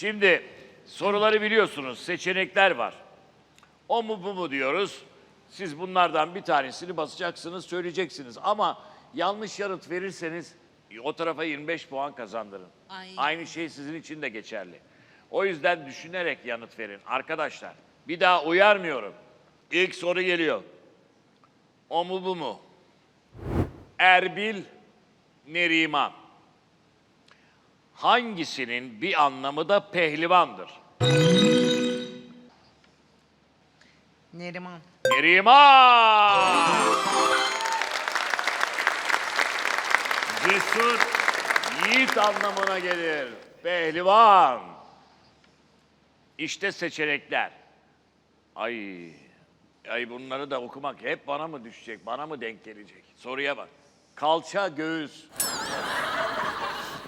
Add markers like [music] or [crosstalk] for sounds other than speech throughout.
Şimdi soruları biliyorsunuz. Seçenekler var. O mu bu mu diyoruz. Siz bunlardan bir tanesini basacaksınız, söyleyeceksiniz. Ama yanlış yanıt verirseniz o tarafa 25 puan kazandırın. Ay. Aynı şey sizin için de geçerli. O yüzden düşünerek yanıt verin. Arkadaşlar bir daha uyarmıyorum. İlk soru geliyor. O mu bu mu? Erbil Neriman. Hangisinin bir anlamı da pehlivandır? Neriman. Neriman! Cesur, yiğit anlamına gelir. Pehlivan. İşte seçenekler. Ay, ay bunları da okumak hep bana mı düşecek, bana mı denk gelecek? Soruya bak. Kalça, göğüs.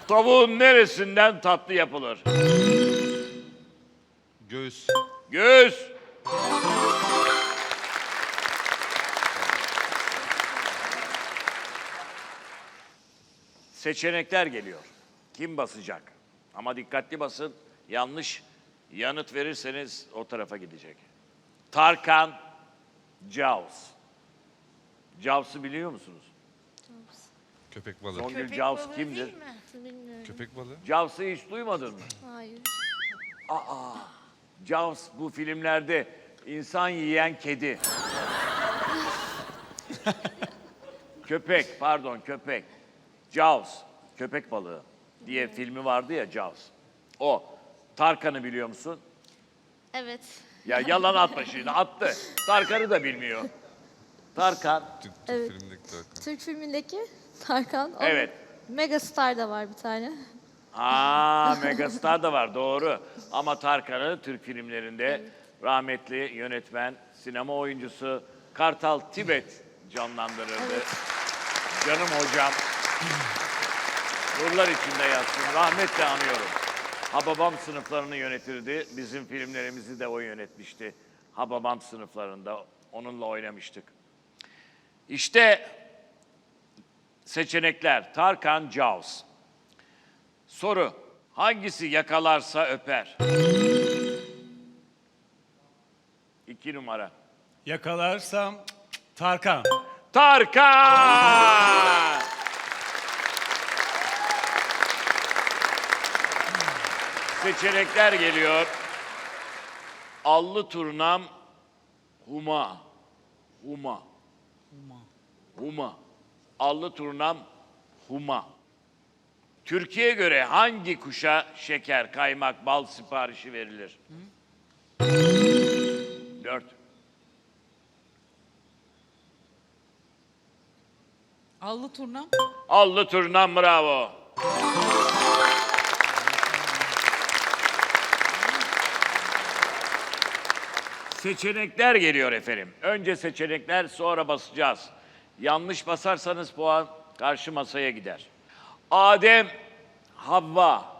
Tavuğun neresinden tatlı yapılır? Göğüs. Göğüs. Seçenekler geliyor. Kim basacak? Ama dikkatli basın. Yanlış yanıt verirseniz o tarafa gidecek. Tarkan Jaws. Jaws'ı biliyor musunuz? Köpek balığı. Songül Jaws kimdir? Bilmiyorum. Köpek balığı. Jaws'ı hiç duymadın mı? Hayır. Jaws bu filmlerde insan yiyen kedi. köpek, pardon köpek. Jaws, köpek balığı diye filmi vardı ya Jaws. O. Tarkan'ı biliyor musun? Evet. Ya yalan atma şimdi, attı. Tarkan'ı da bilmiyor. Tarkan, Türk, Türk Evet. filmindeki Tarkan. Türk filmindeki Tarkan. o evet. Megastar da var bir tane. Aa, [laughs] Megastar da var doğru. Ama Tarkan'ı Türk filmlerinde rahmetli yönetmen, sinema oyuncusu Kartal Tibet canlandırırdı. Canım hocam. Nurlar içinde yatsın. Rahmetle anıyorum. Hababam sınıflarını yönetirdi. Bizim filmlerimizi de o yönetmişti. Hababam sınıflarında onunla oynamıştık. İşte seçenekler. Tarkan Jaws. Soru. Hangisi yakalarsa öper? İki numara. Yakalarsam Tarkan. Tarkan! Seçenekler geliyor. Allı turnam Huma. Huma. Huma. Allı turnam Huma. Türkiye'ye göre hangi kuşa şeker, kaymak, bal siparişi verilir? Dört. Allı turnam. Allı turnam bravo. Seçenekler geliyor efendim. Önce seçenekler sonra basacağız. Yanlış basarsanız puan karşı masaya gider. Adem, Havva.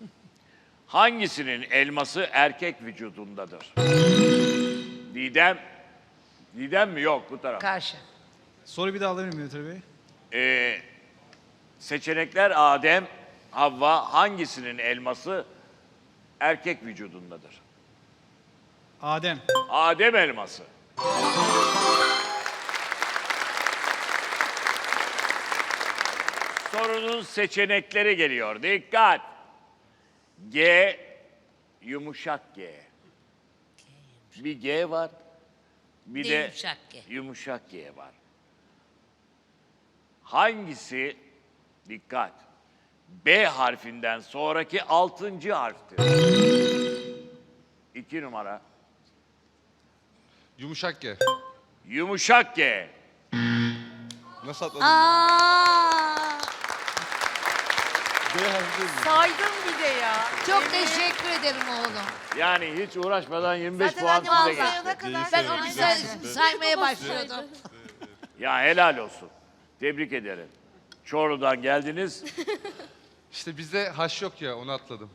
[laughs] Hangisinin elması erkek vücudundadır? Didem. Didem mi? Yok bu taraf. Karşı. Soru bir daha alabilir miyim Yönetmen Bey? Ee, seçenekler Adem, Havva hangisinin elması erkek vücudundadır? Adem. Adem elması. Sorunun seçenekleri geliyor. Dikkat. G, yumuşak G. Bir G var. Bir de yumuşak G. yumuşak G var. Hangisi, dikkat, B harfinden sonraki altıncı harftir? İki numara. Yumuşak G. Yumuşak G. Nasıl atladın? Aa! B harfi değil mi? Saydım bir de ya. Çok teşekkür ederim oğlum. Yani hiç uğraşmadan 25 Zaten puan hadi size geçti. kadar. Ben onu say- saymaya başlıyordum. Ya helal olsun. Tebrik ederim. Çorlu'dan geldiniz. İşte bizde haş yok ya onu atladım.